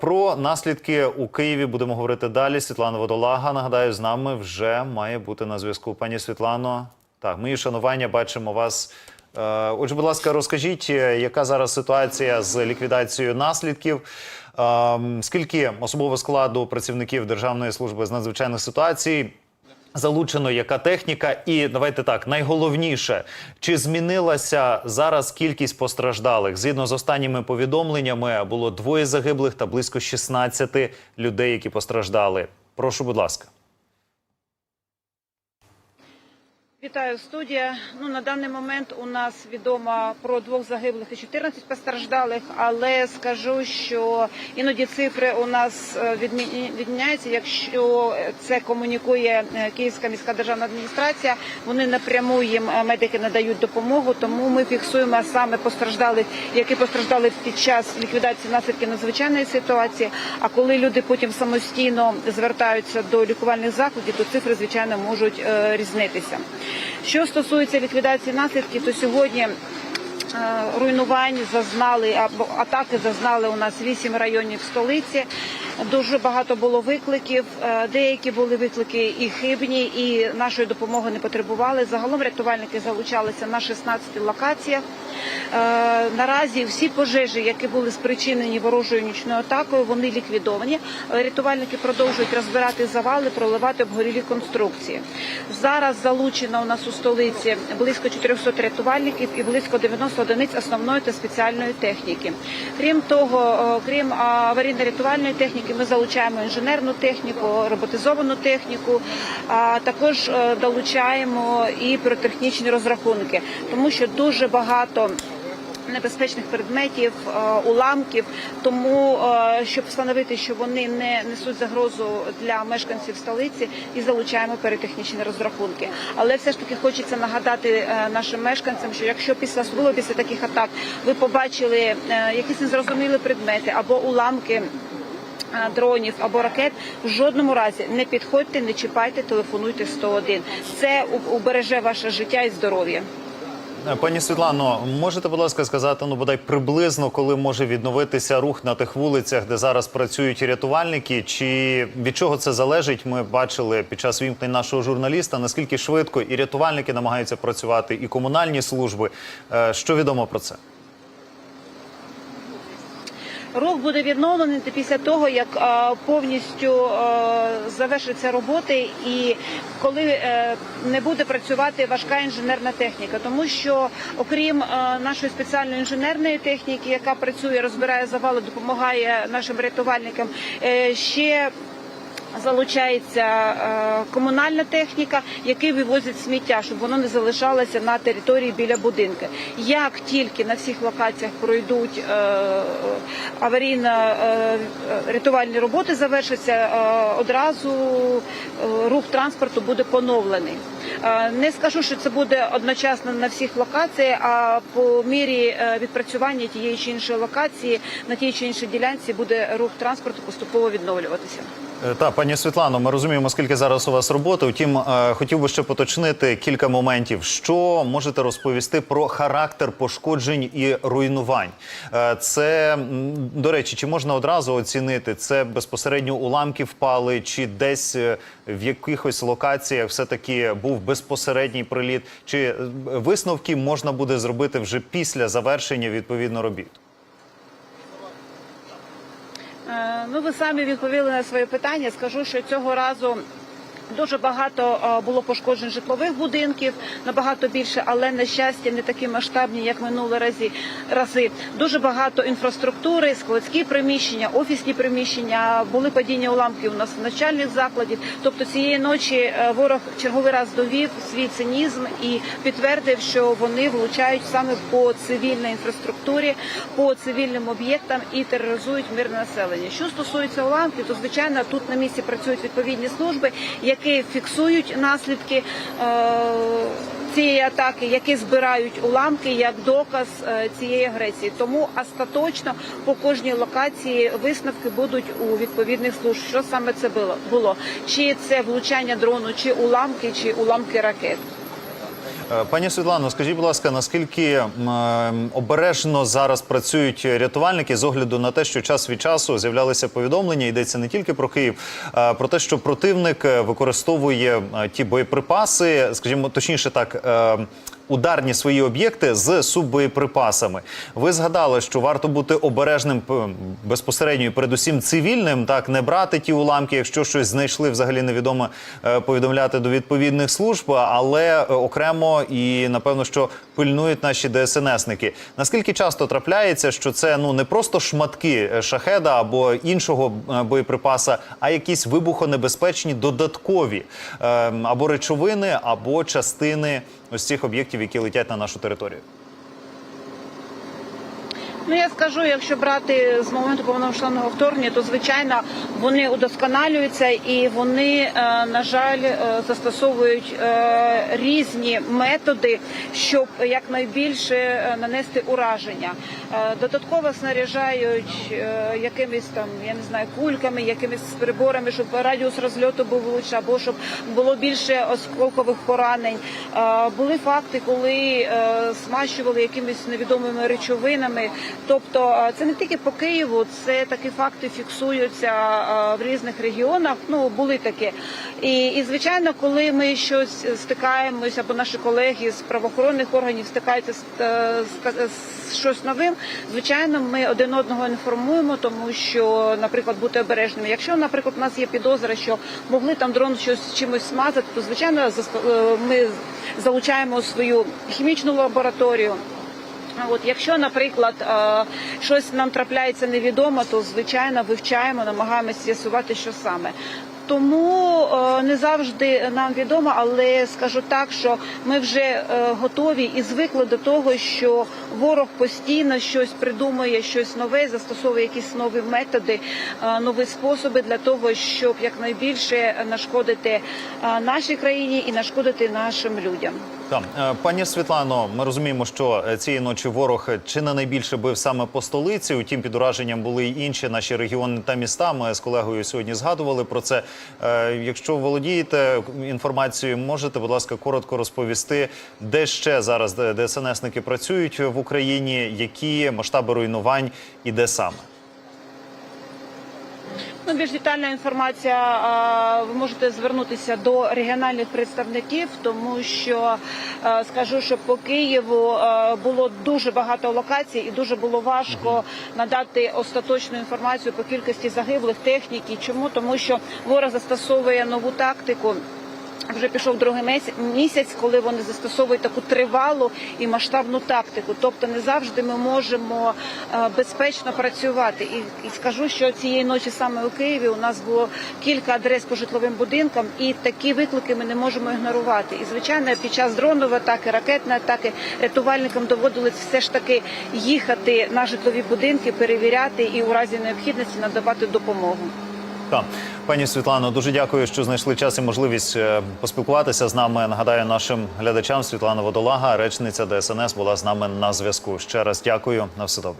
Про наслідки у Києві будемо говорити далі. Світлана Водолага, нагадаю, з нами вже має бути на зв'язку. Пані Світлано, так, мої шанування, бачимо вас. Е, Отже, будь ласка, розкажіть, е, яка зараз ситуація з ліквідацією наслідків? Е, Скільки особового складу працівників Державної служби з надзвичайних ситуацій залучено, яка техніка? І давайте так, найголовніше, чи змінилася зараз кількість постраждалих? Згідно з останніми повідомленнями, було двоє загиблих та близько 16 людей, які постраждали. Прошу, будь ласка. Вітаю студія. Ну на даний момент у нас відомо про двох загиблих і 14 постраждалих, але скажу, що іноді цифри у нас е, відміняються. Якщо це комунікує е, Київська міська державна адміністрація, вони напряму їм е, медики надають допомогу. Тому ми фіксуємо саме постраждалих, які постраждали під час ліквідації наслідків надзвичайної ситуації. А коли люди потім самостійно звертаються до лікувальних закладів, то цифри звичайно можуть різнитися. Що стосується ліквідації наслідків, то сьогодні е, руйнувань зазнали або атаки зазнали у нас вісім районів столиці. Дуже багато було викликів. е, Деякі були виклики і хибні, і нашої допомоги не потребували. Загалом рятувальники залучалися на 16 локаціях. Е, Наразі всі пожежі, які були спричинені ворожою нічною атакою, вони ліквідовані. Рятувальники продовжують розбирати завали, проливати обгорілі конструкції. Зараз залучено у нас у столиці близько 400 рятувальників і близько 90 одиниць основної та спеціальної техніки. Крім того, е, крім аварійно-рятувальної техніки, ми залучаємо інженерну техніку, роботизовану техніку, а також е, долучаємо і піротехнічні розрахунки, тому що дуже багато небезпечних предметів, е, уламків. Тому, е, щоб встановити, що вони не несуть загрозу для мешканців столиці, і залучаємо перетехнічні розрахунки. Але все ж таки хочеться нагадати нашим мешканцям, що якщо після особливо після таких атак ви побачили якісь незрозумілі предмети або уламки. Дронів або ракет в жодному разі не підходьте, не чіпайте, телефонуйте 101. Це убереже ваше життя і здоров'я. Е, Пані Світлано, можете, будь ласка, сказати, ну бодай приблизно, коли може відновитися рух на тих вулицях, де зараз працюють рятувальники? Чи від чого це залежить? Ми бачили під час вімкнень нашого журналіста, наскільки швидко і рятувальники намагаються працювати, і комунальні служби. Е, Що відомо про це? Рух буде відновлений після того, як повністю завершаться роботи, і коли е, не буде працювати важка інженерна техніка, тому що окрім нашої спеціальної інженерної техніки, яка працює, розбирає завали, допомагає нашим рятувальникам, е, ще Залучається е, комунальна техніка, які вивозять сміття, щоб воно не залишалося на території біля будинку. Як тільки на всіх локаціях пройдуть е, аварійно-рятувальні роботи, завершаться, е, одразу е, рух транспорту буде поновлений. Е, Не скажу, що це буде одночасно на всіх локаціях, а по мірі е, відпрацювання тієї чи іншої локації на тій чи іншій ділянці буде рух транспорту поступово відновлюватися. Пані Світлано, ми розуміємо, скільки зараз у вас роботи. Втім, е, хотів би ще поточнити кілька моментів. Що можете розповісти про характер пошкоджень і руйнувань? Е, Це до речі, чи можна одразу оцінити це безпосередньо уламки впали, чи десь е, в якихось локаціях все таки був безпосередній приліт? Чи висновки можна буде зробити вже після завершення відповідно робіт? Ну, ви самі відповіли на своє питання. Скажу, що цього разу. Дуже багато було пошкоджень житлових будинків, набагато більше, але на щастя не такі масштабні, як минулі разі рази. Дуже багато інфраструктури, складські приміщення, офісні приміщення. Були падіння уламків у нас в начальних закладів. Тобто цієї ночі е, ворог черговий раз довів свій цинізм і підтвердив, що вони влучають саме по цивільній інфраструктурі, по цивільним об'єктам і тероризують мирне населення. Що стосується уламків, то звичайно тут на місці працюють відповідні служби, які фіксують наслідки. е, Цієї атаки, які збирають уламки як доказ е, цієї агресії, тому остаточно по кожній локації висновки будуть у відповідних служб. Що саме це було? Чи це влучання дрону, чи уламки, чи уламки ракет? Е, Пані Світлано, скажіть, будь ласка, наскільки е, обережно зараз працюють рятувальники з огляду на те, що час від часу з'являлися повідомлення, йдеться не тільки про Київ, а про те, що противник е, використовує е, ті боєприпаси, скажімо, точніше так. Ударні свої об'єкти з суббоєприпасами. Ви згадали, що варто бути обережним безпосередньо, і передусім цивільним, так не брати ті уламки, якщо щось знайшли, взагалі невідомо е, повідомляти до відповідних служб, але е, окремо і напевно, що пильнують наші ДСНСники. Наскільки часто трапляється, що це ну не просто шматки е, шахеда або іншого боєприпаса, а якісь вибухонебезпечні додаткові е, або речовини, або частини ось цих об'єктів, які летять на нашу територію. Ну я скажу, якщо брати з моменту повномасштабного вторгнення, то звичайно вони удосконалюються і вони, е, на жаль, е, застосовують е, різні методи, щоб якнайбільше нанести ураження. Додатково снаряжають якимись там, я не знаю, кульками, якимись приборами, щоб радіус розльоту був лучше, або щоб було більше осколкових поранень. Були факти, коли смащували якимись невідомими речовинами. Тобто е, це не тільки по Києву, це такі факти фіксуються е, в різних регіонах. Ну були такі. І, і звичайно, коли ми щось стикаємося, або наші колеги з правоохоронних органів стикаються з, е, з, з щось новим, звичайно, ми один одного інформуємо, тому що, наприклад, бути обережними. Якщо, наприклад, у нас є підозра, що могли там дрон щось чимось смазати, то звичайно ми залучаємо свою хімічну лабораторію. От якщо, наприклад, е, щось нам трапляється невідомо, то звичайно вивчаємо, намагаємося з'ясувати, що саме. Тому е, не завжди нам відомо, але скажу так, що ми вже е, готові і звикли до того, що ворог постійно щось придумує, щось нове, застосовує якісь нові методи, нові способи для того, щоб якнайбільше нашкодити нашій країні і нашкодити нашим людям. Так, Е, пані Світлано, ми розуміємо, що е, цієї ночі ворог е, чи не найбільше бив саме по столиці. Утім, під ураженням були й інші наші регіони та міста. Ми з колегою сьогодні згадували про це. Якщо володієте інформацією, можете, будь ласка, коротко розповісти, де ще зараз ДСНСники працюють в Україні, які масштаби руйнувань і де саме. Ну, більш детальна інформація ви можете звернутися до регіональних представників, тому що скажу, що по Києву було дуже багато локацій, і дуже було важко надати остаточну інформацію по кількості загиблих техніки. Чому тому, що ворог застосовує нову тактику. Вже пішов другий місяць, коли вони застосовують таку тривалу і масштабну тактику. Тобто не завжди ми можемо е, безпечно працювати. І, і скажу, що цієї ночі саме у Києві у нас було кілька адрес по житловим будинкам, і такі виклики ми не можемо ігнорувати. І звичайно, під час дронової атаки, ракетної атаки рятувальникам доводилось все ж таки їхати на житлові будинки, перевіряти і у разі необхідності надавати допомогу. Так, пані Світлано, дуже дякую, що знайшли час і можливість е, поспілкуватися з нами. Нагадаю нашим глядачам Світлана Водолага, речниця ДСНС, була з нами на зв'язку. Ще раз дякую. На все добре.